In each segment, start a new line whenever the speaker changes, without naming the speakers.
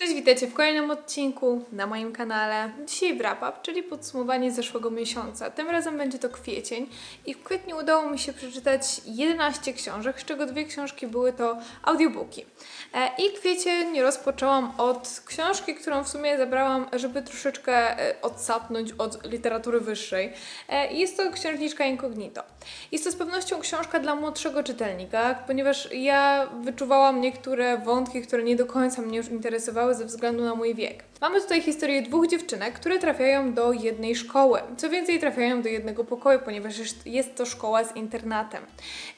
Cześć, witajcie w kolejnym odcinku na moim kanale. Dzisiaj wrap-up, czyli podsumowanie zeszłego miesiąca. Tym razem będzie to kwiecień i w kwietniu udało mi się przeczytać 11 książek, z czego dwie książki były to audiobooki. E, I kwiecień rozpoczęłam od książki, którą w sumie zabrałam, żeby troszeczkę e, odsapnąć od literatury wyższej. E, Jest to księżniczka Incognito. Jest to z pewnością książka dla młodszego czytelnika, ponieważ ja wyczuwałam niektóre wątki, które nie do końca mnie już interesowały ze względu na mój wiek. Mamy tutaj historię dwóch dziewczynek, które trafiają do jednej szkoły. Co więcej, trafiają do jednego pokoju, ponieważ jest- to szkoła z internatem.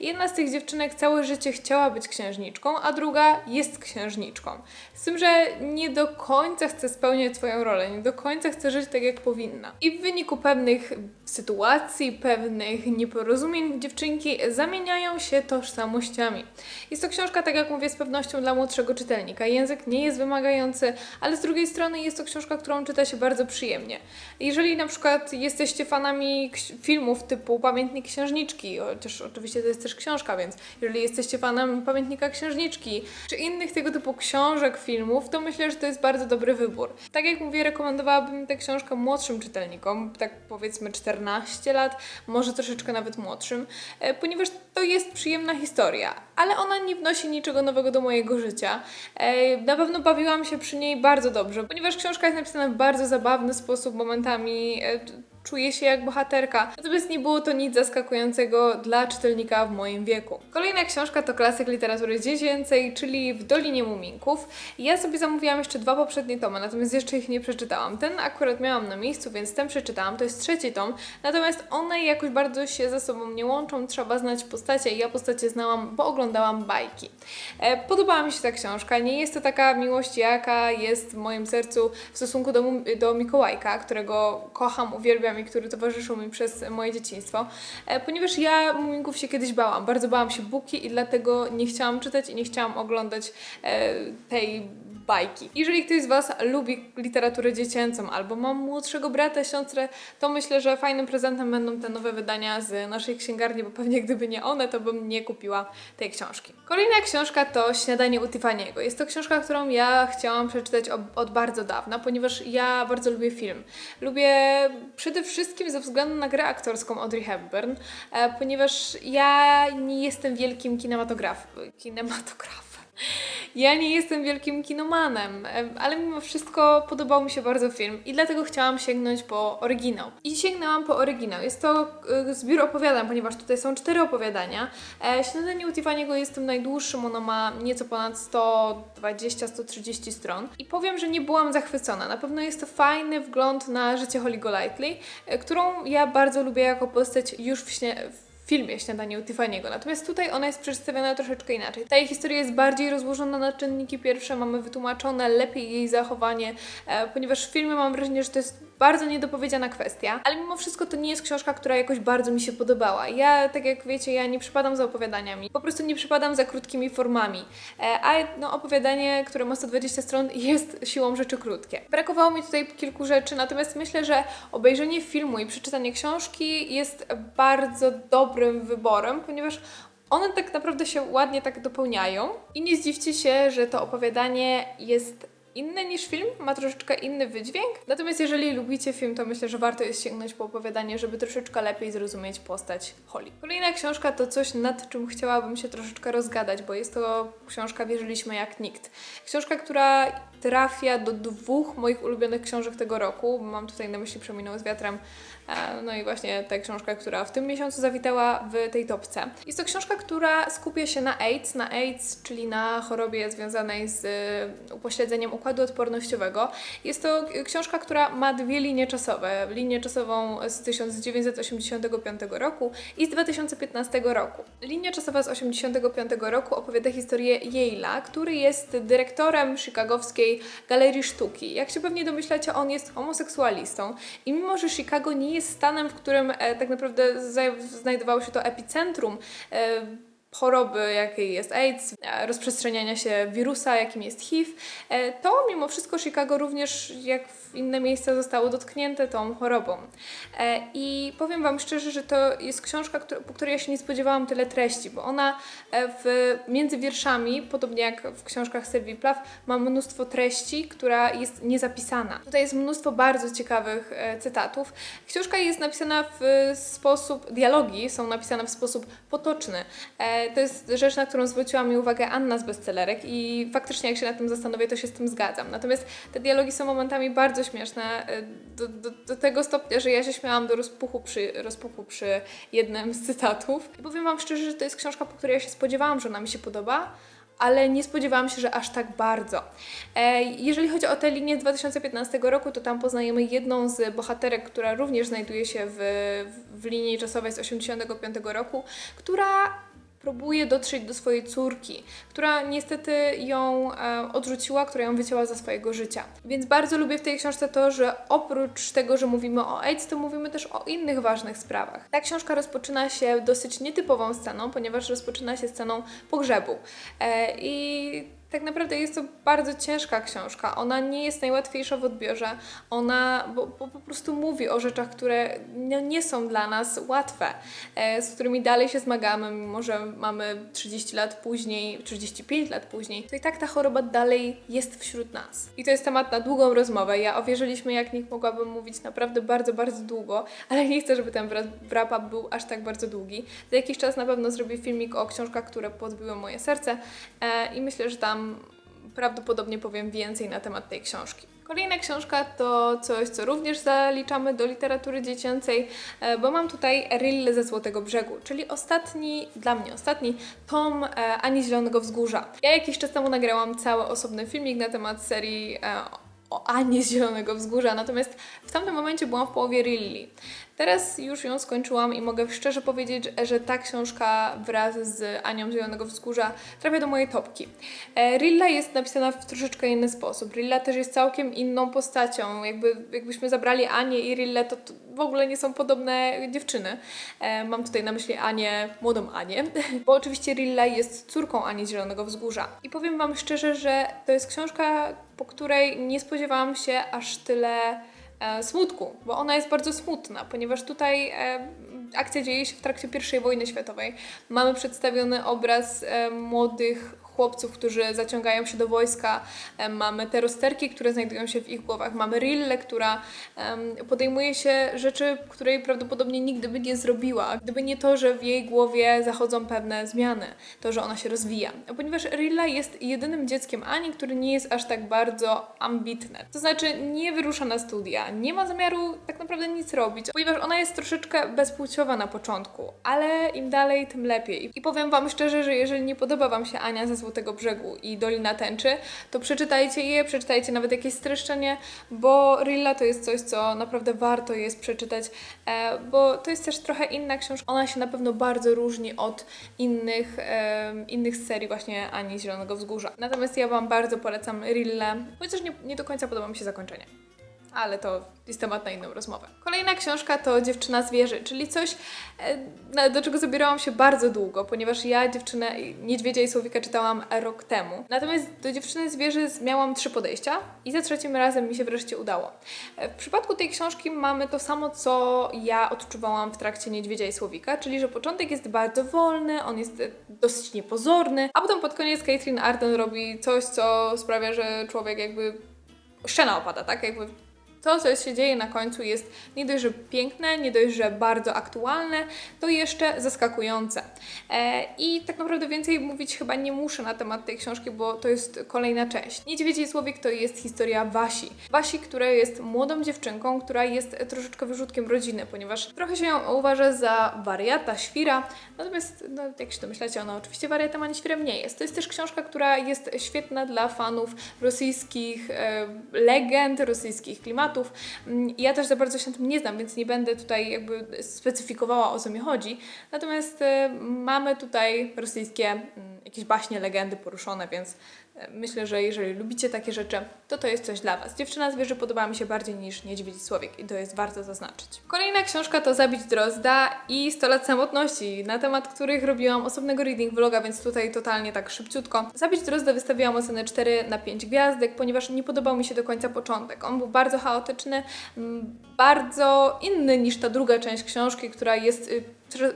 Jedna z tych dziewczynek całe życie chciała być księżniczką, a druga jest księżniczką. Z tym, że nie do końca chce spełniać swoją rolę, nie do końca chce żyć tak, jak powinna. I w wyniku pewnych sytuacji, pewnych nieporozumień dziewczynki zamieniają się tożsamościami. Jest to książka, tak jak mówię, z pewnością dla młodszego czytelnika. Język nie jest wymagający, ale z drugiej strony jest to książka, którą czyta się bardzo przyjemnie. Jeżeli na przykład jesteście fanami filmów typu Pamiętnik Księżniczki, chociaż oczywiście to jest też książka, więc jeżeli jesteście fanem Pamiętnika Księżniczki, czy innych tego typu książek, filmów, to myślę, że to jest bardzo dobry wybór. Tak jak mówię, rekomendowałabym tę książkę młodszym czytelnikom, tak powiedzmy 14 lat, może troszeczkę nawet młodszym, e, ponieważ to jest przyjemna historia, ale ona nie wnosi niczego nowego do mojego życia. Na pewno bawiłam się przy niej bardzo dobrze, ponieważ książka jest napisana w bardzo zabawny sposób, momentami e, czuję się jak bohaterka. Natomiast nie było to nic zaskakującego dla czytelnika w moim wieku. Kolejna książka to klasyk literatury dziecięcej, czyli W Dolinie Muminków. Ja sobie zamówiłam jeszcze dwa poprzednie tomy, natomiast jeszcze ich nie przeczytałam. Ten akurat miałam na miejscu, więc ten przeczytałam. To jest trzeci tom, natomiast one jakoś bardzo się ze sobą nie łączą. Trzeba znać postacie. Ja postacie znałam, bo oglądałam bajki. E, Podobała mi się ta książka. Nie jest to taka miłość, jaka jest w moim sercu w stosunku do, do Mikołajka, którego kocham, uwielbiam i który towarzyszył mi przez moje dzieciństwo. E, Ponieważ ja Muminków się kiedyś bałam. Bardzo bałam się Buki i dlatego nie chciałam czytać i nie chciałam oglądać e, tej bajki. Jeżeli ktoś z Was lubi literaturę dziecięcą albo ma młodszego brata, siostrę, to myślę, że fajnym prezentem będą te nowe wydania z naszej księgarni, bo pewnie gdyby nie one, to bym nie kupiła tej książki. Kolejna książka to Śniadanie u Tiffany'ego. Jest to książka, którą ja chciałam przeczytać od, bardzo dawna, ponieważ ja bardzo lubię film. Lubię przede wszystkim ze względu na grę aktorską Audrey Hepburn, e, ponieważ ja nie jestem wielkim kinematograf... Ja nie jestem wielkim kinomanem, em, ale mimo wszystko podobał mi się bardzo film i dlatego chciałam sięgnąć po oryginał. I sięgnęłam po oryginał. Jest to y, zbiór opowiadań, ponieważ tutaj są cztery opowiadania. E, Śniadanie u Tiffany'ego jest tym najdłuższym, ono ma nieco ponad 120-130 stron. I powiem, że nie byłam zachwycona. Na pewno jest to fajny wgląd na życie Holly Golightly, e, którą ja bardzo lubię jako postać już w śnie filmie Śniadanie u Tiffany'ego. Natomiast tutaj ona jest przedstawiona troszeczkę inaczej. Ta jej historia jest bardziej rozłożona na czynniki pierwsze, mamy wytłumaczone lepiej jej zachowanie, e, ponieważ w filmie mam wrażenie, że to jest bardzo niedopowiedziana kwestia, ale mimo wszystko to nie jest książka, która jakoś bardzo mi się podobała. Ja, tak jak wiecie, ja nie przypadam za opowiadaniami, po prostu nie przypadam za krótkimi formami, e, a no, opowiadanie, które ma 120 stron jest siłą rzeczy krótkie. Brakowało mi tutaj kilku rzeczy, natomiast myślę, że obejrzenie filmu i przeczytanie książki jest bardzo dobrym wyborem, ponieważ one tak naprawdę się ładnie tak dopełniają i nie zdziwcie się, że to opowiadanie jest inne niż film, ma troszeczkę inny wydźwięk. Natomiast jeżeli lubicie film, to myślę, że warto jest sięgnąć po opowiadanie, żeby troszeczkę lepiej zrozumieć postać Holly. Kolejna książka to coś, nad czym chciałabym się troszeczkę rozgadać, bo jest to książka Wierzyliśmy jak nikt. Książka, która trafia do dwóch moich ulubionych książek tego roku. Mam tutaj na myśli Przeminął z wiatrem. E, No i właśnie ta książka, która w tym miesiącu zawitała w tej topce. Jest to książka, która skupia się na AIDS, na AIDS, czyli na chorobie związanej z e, upośledzeniem układu odpornościowego. Jest to książka, która ma dwie linie czasowe. Linię czasową z 1985 roku i z 2015 roku. Linia czasowa z 1985 roku opowiada historię Yale'a, który jest dyrektorem chicagowskiej galerii sztuki. Jak się pewnie domyślacie, on jest homoseksualistą i mimo, że Chicago nie jest stanem, w którym e, tak naprawdę znajdowało się to epicentrum e, choroby, jakiej jest AIDS, e, rozprzestrzeniania się wirusa, jakim jest HIV, to mimo wszystko Chicago również, jak w inne miejsca, zostało dotknięte tą chorobą. E, I powiem Wam szczerze, że to jest książka, po której ja się nie spodziewałam tyle treści, bo ona e, w, między wierszami, podobnie jak w książkach Sylwii Plath, ma mnóstwo treści, która jest niezapisana. Tutaj jest mnóstwo bardzo ciekawych e, cytatów. Książka jest napisana w sposób, dialogi są napisane w sposób potoczny. To jest rzecz, na którą zwróciła mi uwagę Anna z bestsellerek i faktycznie jak się nad tym zastanowię, to się z tym zgadzam. Natomiast te dialogi są momentami bardzo śmieszne, e, do, do, do tego stopnia, że ja się śmiałam do rozpuchu przy, rozpuchu przy jednym z cytatów. I powiem Wam szczerze, że to jest książka, po której ja się spodziewałam, że ona mi się podoba, ale nie spodziewałam się, że aż tak bardzo. E, jeżeli chodzi o tę linię z 2015 roku, to tam poznajemy jedną z bohaterek, która również znajduje się w, w linii czasowej z 1985 roku, która próbuje dotrzeć do swojej córki, która niestety ją e, odrzuciła, która ją wycięła ze swojego życia. Więc bardzo lubię w tej książce to, że oprócz tego, że mówimy o AIDS, to mówimy też o innych ważnych sprawach. Ta książka rozpoczyna się dosyć nietypową sceną, ponieważ rozpoczyna się sceną pogrzebu. E, I tak naprawdę jest to bardzo ciężka książka. Ona nie jest najłatwiejsza w odbiorze. Ona bo, bo po prostu mówi o rzeczach, które nie, nie są dla nas łatwe, e, z którymi dalej się zmagamy, mimo że mamy 30 lat później, 35 lat później, to i tak ta choroba dalej jest wśród nas. I to jest temat na długą rozmowę. Ja o wierzyliśmy, jak nikt mogłabym mówić naprawdę bardzo, bardzo długo, ale nie chcę, żeby ten wra- wrap-up był aż tak bardzo długi. Za jakiś czas na pewno zrobię filmik o książkach, które podbiły moje serce e, i myślę, że tam prawdopodobnie powiem więcej na temat tej książki. Kolejna książka to coś, co również zaliczamy do literatury dziecięcej, e, bo mam tutaj Rille ze Złotego Brzegu, czyli ostatni, dla mnie ostatni, tom e, Ani Zielonego Wzgórza. Ja jakiś czas temu nagrałam cały osobny filmik na temat serii e, o Ani z Zielonego Wzgórza, natomiast w tamtym momencie byłam w połowie Rilli. Teraz już ją skończyłam i mogę szczerze powiedzieć, że ta książka wraz z Anią z Zielonego Wzgórza trafia do mojej topki. E, Rilla jest napisana w troszeczkę inny sposób. Rilla też jest całkiem inną postacią. Jakby, jakbyśmy zabrali Anię i Rillę, to, to w ogóle nie są podobne dziewczyny. E, mam tutaj na myśli Anię, młodą Anię, bo oczywiście Rilla jest córką Ani z Zielonego Wzgórza. I powiem Wam szczerze, że to jest książka, po której nie spodziewałam się aż tyle e, smutku, bo ona jest bardzo smutna, ponieważ tutaj e, akcja dzieje się w trakcie I wojny światowej. Mamy przedstawiony obraz e, młodych chłopców, którzy zaciągają się do wojska. Mamy te rozterki, które znajdują się w ich głowach. Mamy Rillę, która podejmuje się rzeczy, której prawdopodobnie nigdy by nie zrobiła, gdyby nie to, że w jej głowie zachodzą pewne zmiany, to, że ona się rozwija. Ponieważ Rilla jest jedynym dzieckiem Ani, który nie jest aż tak bardzo ambitne. To znaczy nie wyrusza na studia, nie ma zamiaru tak naprawdę nic robić, ponieważ ona jest troszeczkę bezpłciowa na początku, ale im dalej, tym lepiej. I powiem Wam szczerze, że jeżeli nie podoba Wam się Ania ze Złotego Brzegu i Dolina Tęczy, to przeczytajcie je, przeczytajcie nawet jakieś streszczenie, bo Rilla to jest coś, co naprawdę warto jest przeczytać, e, bo to jest też trochę inna książka. Ona się na pewno bardzo różni od innych, em, innych serii właśnie Ani Zielonego Wzgórza. Natomiast ja Wam bardzo polecam Rillę, chociaż nie, nie do końca podoba mi się zakończenie ale to jest temat na inną rozmowę. Kolejna książka to Dziewczyna z wieży, czyli coś, e, do czego zabierałam się bardzo długo, ponieważ ja dziewczynę Niedźwiedzia i Słowika czytałam rok temu. Natomiast do Dziewczyny z wieży miałam trzy podejścia i za trzecim razem mi się wreszcie udało. E, W przypadku tej książki mamy to samo, co ja odczuwałam w trakcie Niedźwiedzia i Słowika, czyli że początek jest bardzo wolny, on jest e, dosyć niepozorny, a potem pod koniec Caitlin Arden robi coś, co sprawia, że człowiek jakby szczena opada, tak? Jakby to, co się dzieje na końcu jest nie dość, że piękne, nie dość, że bardzo aktualne, to jeszcze zaskakujące. E, I tak naprawdę więcej mówić chyba nie muszę na temat tej książki, bo to jest kolejna część. Niedźwiedzi Słowik to jest historia Wasi. Wasi, która jest młodą dziewczynką, która jest troszeczkę wyrzutkiem rodziny, ponieważ trochę się ją uważa za wariata, świra, natomiast no, jak się domyślacie, ona oczywiście wariatem ani świrem nie jest. To jest też książka, która jest świetna dla fanów rosyjskich e, legend, rosyjskich klimatów. Mm, Ja też za bardzo się na tym nie znam, więc nie będę tutaj jakby specyfikowała o co mi chodzi. Natomiast e, mamy tutaj rosyjskie mm, jakieś baśnie, legendy poruszone, więc Myślę, że jeżeli lubicie takie rzeczy, to to jest coś dla Was. Dziewczyna zwierzę podoba mi się bardziej niż Niedźwiedź Słowik i to jest warto zaznaczyć. Kolejna książka to Zabić Drozda i 100 lat samotności, na temat których robiłam osobnego reading vloga, więc tutaj totalnie tak szybciutko. Zabić Drozda wystawiłam ocenę 4 na 5 gwiazdek, ponieważ nie podobał mi się do końca początek. On był bardzo chaotyczny, mm, bardzo inny niż ta druga część książki, która jest y,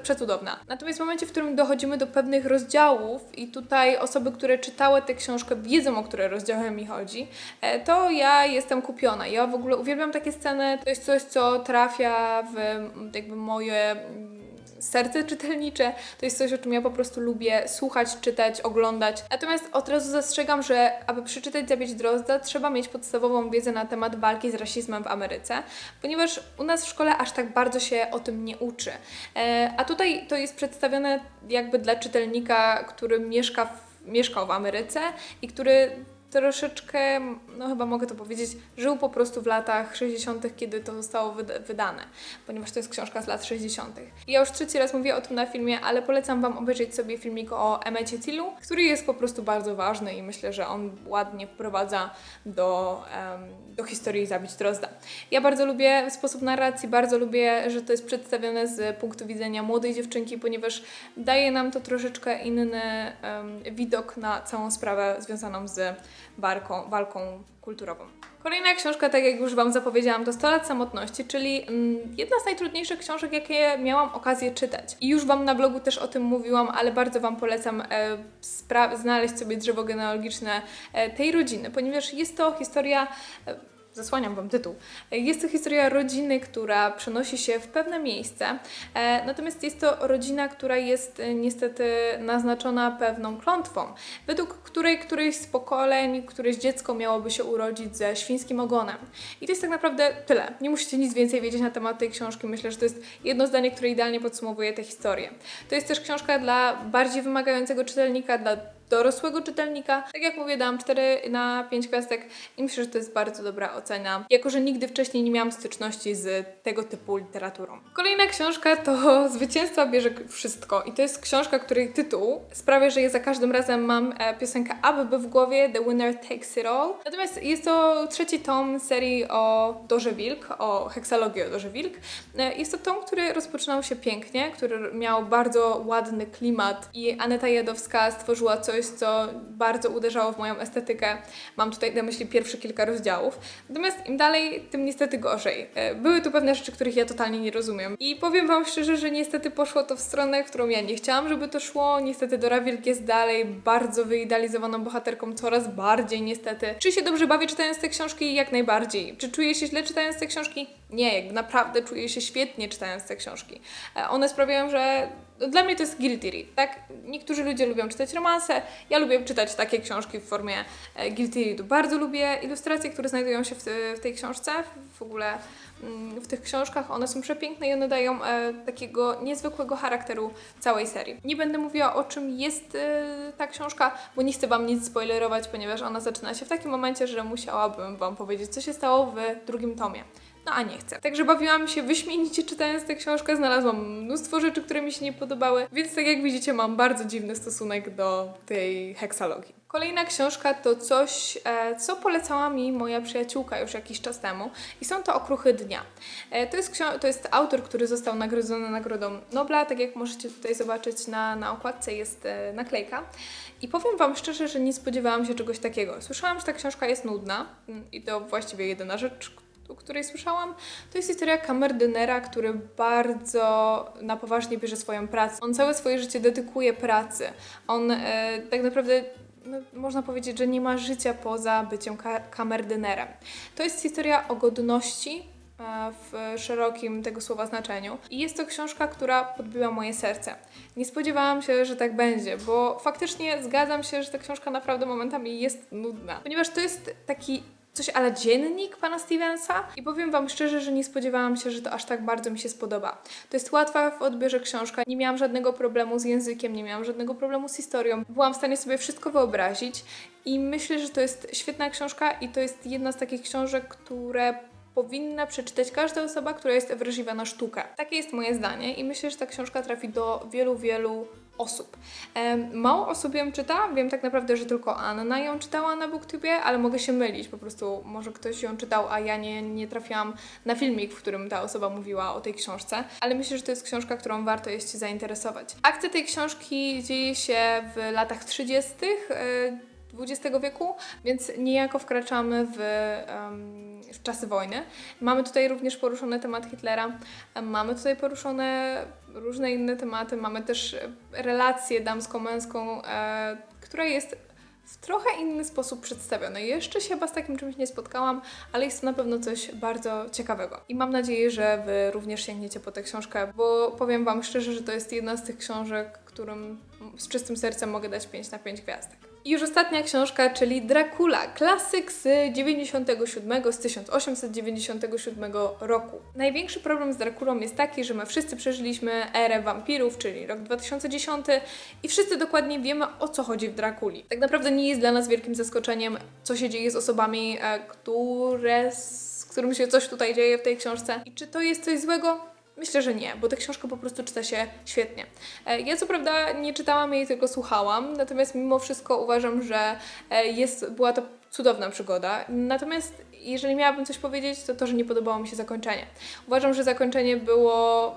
przecudowna. Natomiast w momencie, w którym dochodzimy do pewnych rozdziałów i tutaj osoby, które czytały tę książkę wiedzą, o które rozdziały mi chodzi, e, to ja jestem kupiona. Ja w ogóle uwielbiam takie sceny. To jest coś, co trafia w jakby moje serce czytelnicze. To jest coś, o czym ja po prostu lubię słuchać, czytać, oglądać. Natomiast od razu zastrzegam, że aby przeczytać Zabić Drozda, trzeba mieć podstawową wiedzę na temat walki z rasizmem w Ameryce, ponieważ u nas w szkole aż tak bardzo się o tym nie uczy. E, a tutaj to jest przedstawione jakby dla czytelnika, który mieszka w, mieszkał w Ameryce i który troszeczkę, no chyba mogę to powiedzieć, żył po prostu w latach 60., kiedy to zostało wyda- wydane, ponieważ to jest książka z lat 60. I ja już trzeci raz mówię o tym na filmie, ale polecam Wam obejrzeć sobie filmik o Emmecie Tillu, który jest po prostu bardzo ważny i myślę, że on ładnie wprowadza do, em, do historii Zabić Drozda. Ja bardzo lubię sposób narracji, bardzo lubię, że to jest przedstawione z punktu widzenia młodej dziewczynki, ponieważ daje nam to troszeczkę inny em, widok na całą sprawę związaną z walką, walką kulturową. Kolejna książka, tak jak już Wam zapowiedziałam, to 100 lat samotności, czyli mm, jedna z najtrudniejszych książek, jakie miałam okazję czytać. I już Wam na blogu też o tym mówiłam, ale bardzo Wam polecam e, znaleźć sobie drzewo genealogiczne e, tej rodziny, ponieważ jest to historia. Zasłaniam Wam tytuł. Jest to historia rodziny, która przenosi się w pewne miejsce, e, natomiast jest to rodzina, która jest e, niestety naznaczona pewną klątwą, według której któreś z pokoleń, któreś dziecko miałoby się urodzić ze świńskim ogonem. I to jest tak naprawdę tyle. Nie musicie nic więcej wiedzieć na temat tej książki. Myślę, że to jest jedno zdanie, które idealnie podsumowuje tę historię. To jest też książka dla bardziej wymagającego czytelnika, dla dorosłego czytelnika. Tak jak mówię, dałam 4 na 5 gwiazdek i myślę, że to jest bardzo dobra ocena, jako że nigdy wcześniej nie miałam styczności z tego typu literaturą. Kolejna książka to Zwycięstwa bierze wszystko i to jest książka, której tytuł sprawia, że ja za każdym razem mam e, piosenkę ABB w głowie, The Winner Takes It All. Natomiast jest to trzeci tom serii o Dorze Wilk, o heksalogii o Dorze Wilk. E, Jest to tom, który rozpoczynał się pięknie, który miał bardzo ładny klimat i Aneta Jadowska stworzyła coś, co bardzo uderzało w moją estetykę. Mam tutaj na myśli pierwsze kilka rozdziałów. Natomiast im dalej, tym niestety gorzej. E, Były tu pewne rzeczy, których ja totalnie nie rozumiem. I powiem Wam szczerze, że niestety poszło to w stronę, którą ja nie chciałam, żeby to szło. Niestety Dora Wilk jest dalej bardzo wyidealizowaną bohaterką, coraz bardziej niestety. Czy się dobrze bawię czytając te książki? Jak najbardziej. Czy czuję się źle czytając te książki? Nie, jakby naprawdę czuję się świetnie czytając te książki. E, One sprawiają, że no, dla mnie to jest guilty read, tak? Niektórzy ludzie lubią czytać romanse, ja lubię czytać takie książki w formie e, guilty readu. Bardzo lubię ilustracje, które znajdują się w, te- w tej książce, w ogóle mm, w tych książkach. One są przepiękne i one dają e, takiego niezwykłego charakteru całej serii. Nie będę mówiła o czym jest ta książka, bo nie chcę Wam nic spoilerować, ponieważ ona zaczyna się w takim momencie, że musiałabym Wam powiedzieć, co się stało w drugim tomie. No a nie chcę. Także bawiłam się wyśmienicie czytając tę książkę, znalazłam mnóstwo rzeczy, które mi się nie podobały, więc tak jak widzicie mam bardzo dziwny stosunek do tej heksalogii. Kolejna książka to coś, e, co polecała mi moja przyjaciółka już jakiś czas temu i są to Okruchy Dnia. E, to, jest to jest autor, który został nagrodzony Nagrodą Nobla, tak jak możecie tutaj zobaczyć na, na okładce jest e, naklejka. I powiem Wam szczerze, że nie spodziewałam się czegoś takiego. Słyszałam, że ta książka jest nudna mm, i to właściwie jedyna rzecz, o której słyszałam, to jest historia kamerdynera, który bardzo na poważnie bierze swoją pracę. On całe swoje życie dedykuje pracy. On e, tak naprawdę, no, można powiedzieć, że nie ma życia poza byciem ka- kamerdynerem. To jest historia o godności e, w szerokim tego słowa znaczeniu. I jest to książka, która podbiła moje serce. Nie spodziewałam się, że tak będzie, bo faktycznie zgadzam się, że ta książka naprawdę momentami jest nudna. Ponieważ to jest taki coś ale dziennik pana Stevensa i powiem Wam szczerze, że nie spodziewałam się, że to aż tak bardzo mi się spodoba. To jest łatwa w odbiorze książka, nie miałam żadnego problemu z językiem, nie miałam żadnego problemu z historią. Byłam w stanie sobie wszystko wyobrazić i myślę, że to jest świetna książka i to jest jedna z takich książek, które powinna przeczytać każda osoba, która jest wrażliwa na sztukę. Takie jest moje zdanie i myślę, że ta książka trafi do wielu, wielu osób. Mało osób ją czyta, wiem tak naprawdę, że tylko Anna ją czytała na Booktubie, ale mogę się mylić, po prostu może ktoś ją czytał, a ja nie, nie trafiłam na filmik, w którym ta osoba mówiła o tej książce, ale myślę, że to jest książka, którą warto jest się zainteresować. Akcja tej książki dzieje się w latach 30. XX wieku, więc niejako wkraczamy w, w czasy wojny. Mamy tutaj również poruszony temat Hitlera, mamy tutaj poruszone różne inne tematy, mamy też relację damsko-męską, e, która jest w trochę inny sposób przedstawiona. Jeszcze się chyba z takim czymś nie spotkałam, ale jest to na pewno coś bardzo ciekawego. I mam nadzieję, że Wy również sięgniecie po tę książkę, bo powiem Wam szczerze, że to jest jedna z tych książek, którym z czystym sercem mogę dać 5 na 5 gwiazdek. I już ostatnia książka, czyli Dracula, klasyk z 97, z 1897 roku. Największy problem z Draculą jest taki, że my wszyscy przeżyliśmy erę wampirów, czyli rok 2010 i wszyscy dokładnie wiemy o co chodzi w Drakuli. Tak naprawdę nie jest dla nas wielkim zaskoczeniem, co się dzieje z osobami, e, które, z którym się coś tutaj dzieje w tej książce. I czy to jest coś złego? Myślę, że nie, bo tę książkę po prostu czyta się świetnie. E, Ja co prawda nie czytałam jej, tylko słuchałam, natomiast mimo wszystko uważam, że e, jest, była to cudowna przygoda. Natomiast jeżeli miałabym coś powiedzieć, to to, że nie podobało mi się zakończenie. Uważam, że zakończenie było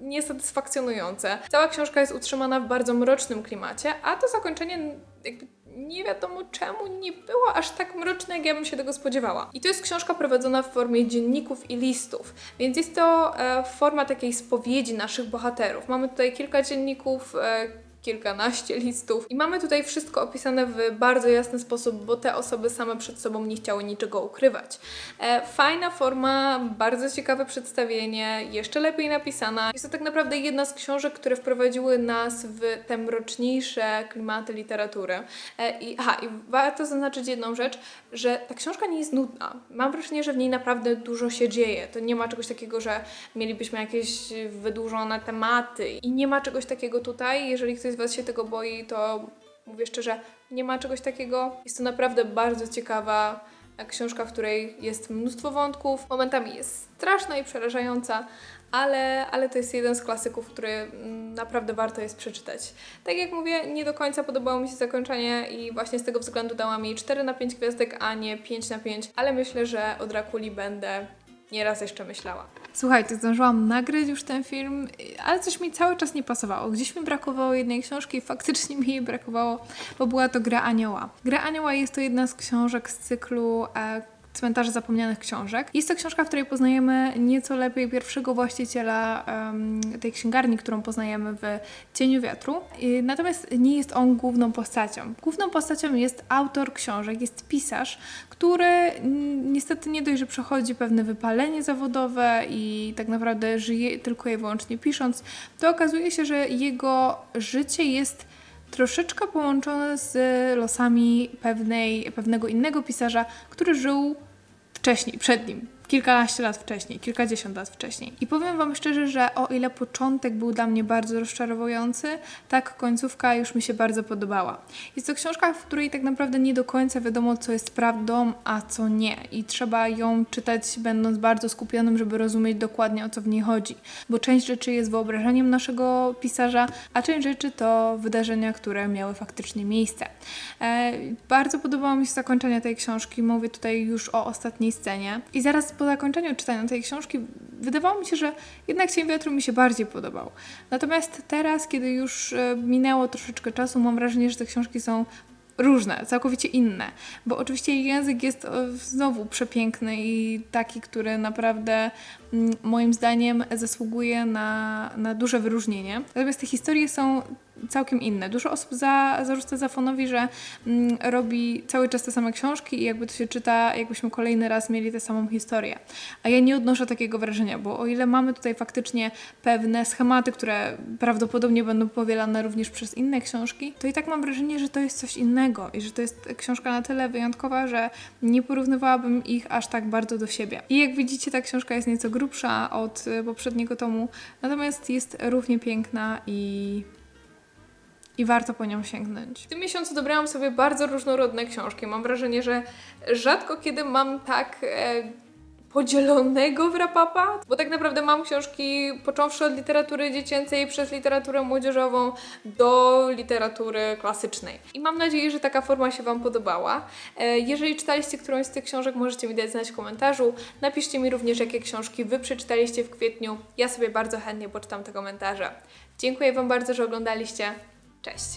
niesatysfakcjonujące. Cała książka jest utrzymana w bardzo mrocznym klimacie, a to zakończenie jakby nie wiadomo czemu nie było aż tak mroczne, jak ja bym się tego spodziewała. I to jest książka prowadzona w formie dzienników i listów, więc jest to e, forma takiej spowiedzi naszych bohaterów. Mamy tutaj kilka dzienników, e, kilkanaście listów i mamy tutaj wszystko opisane w bardzo jasny sposób, bo te osoby same przed sobą nie chciały niczego ukrywać. E, fajna forma, bardzo ciekawe przedstawienie, jeszcze lepiej napisana. Jest to tak naprawdę jedna z książek, które wprowadziły nas w te mroczniejsze klimaty literatury. E, i, aha, i warto zaznaczyć jedną rzecz, że ta książka nie jest nudna. Mam wrażenie, że w niej naprawdę dużo się dzieje. To nie ma czegoś takiego, że mielibyśmy jakieś wydłużone tematy i nie ma czegoś takiego tutaj. Jeżeli ktoś z Was się tego boi, to mówię szczerze, nie ma czegoś takiego. Jest to naprawdę bardzo ciekawa e, książka, w której jest mnóstwo wątków. Momentami jest straszna i przerażająca, ale, ale to jest jeden z klasyków, który mm, naprawdę warto jest przeczytać. Tak jak mówię, nie do końca podobało mi się zakończenie i właśnie z tego względu dałam jej 4 na 5 gwiazdek, a nie 5 na 5, ale myślę, że o Drakuli będę nieraz jeszcze myślała. Słuchajcie, zdążyłam nagrać już ten film, ale coś mi cały czas nie pasowało. Gdzieś mi brakowało jednej książki i faktycznie mi jej brakowało, bo była to Gra Anioła. Gra Anioła jest to jedna z książek z cyklu e, Cmentarze Zapomnianych Książek. Jest to książka, w której poznajemy nieco lepiej pierwszego właściciela em, tej księgarni, którą poznajemy w Cieniu Wiatru. I, natomiast nie jest on główną postacią. Główną postacią jest autor książek, jest pisarz, który niestety nie dość, że przechodzi pewne wypalenie zawodowe i tak naprawdę żyje tylko i wyłącznie pisząc, to okazuje się, że jego życie jest troszeczkę połączone z losami pewnej, pewnego innego pisarza, który żył wcześniej, przed nim. Kilkanaście lat wcześniej, kilkadziesiąt lat wcześniej. I powiem Wam szczerze, że o ile początek był dla mnie bardzo rozczarowujący, tak końcówka już mi się bardzo podobała. Jest to książka, w której tak naprawdę nie do końca wiadomo, co jest prawdą, a co nie. I trzeba ją czytać, będąc bardzo skupionym, żeby rozumieć dokładnie, o co w niej chodzi. Bo część rzeczy jest wyobrażeniem naszego pisarza, a część rzeczy to wydarzenia, które miały faktycznie miejsce. E, bardzo podobało mi się zakończenie tej książki. Mówię tutaj już o ostatniej scenie. I zaraz po zakończeniu czytania tej książki wydawało mi się, że jednak Cień Wiatru mi się bardziej podobał. Natomiast teraz, kiedy już e, minęło troszeczkę czasu, mam wrażenie, że te książki są różne, całkowicie inne. Bo oczywiście język jest e, znowu przepiękny i taki, który naprawdę moim zdaniem zasługuje na, na duże wyróżnienie. Natomiast te historie są całkiem inne. Dużo osób za, zarzuca Zafonowi, że mm, robi cały czas te same książki i jakby to się czyta, jakbyśmy kolejny raz mieli tę samą historię. A ja nie odnoszę takiego wrażenia, bo o ile mamy tutaj faktycznie pewne schematy, które prawdopodobnie będą powielane również przez inne książki, to i tak mam wrażenie, że to jest coś innego i że to jest książka na tyle wyjątkowa, że nie porównywałabym ich aż tak bardzo do siebie. I jak widzicie, ta książka jest nieco grubsza od y, poprzedniego tomu, natomiast jest równie piękna i i warto po nią sięgnąć. W tym miesiącu dobrałam sobie bardzo różnorodne książki. Mam wrażenie, że rzadko kiedy mam tak e, podzielonego wrapapa, bo tak naprawdę mam książki począwszy od literatury dziecięcej przez literaturę młodzieżową do literatury klasycznej. I mam nadzieję, że taka forma się Wam podobała. E, Jeżeli czytaliście którąś z tych książek, możecie mi dać znać w komentarzu. Napiszcie mi również, jakie książki Wy przeczytaliście w kwietniu. Ja sobie bardzo chętnie poczytam te komentarze. Dziękuję Wam bardzo, że oglądaliście. Cześć!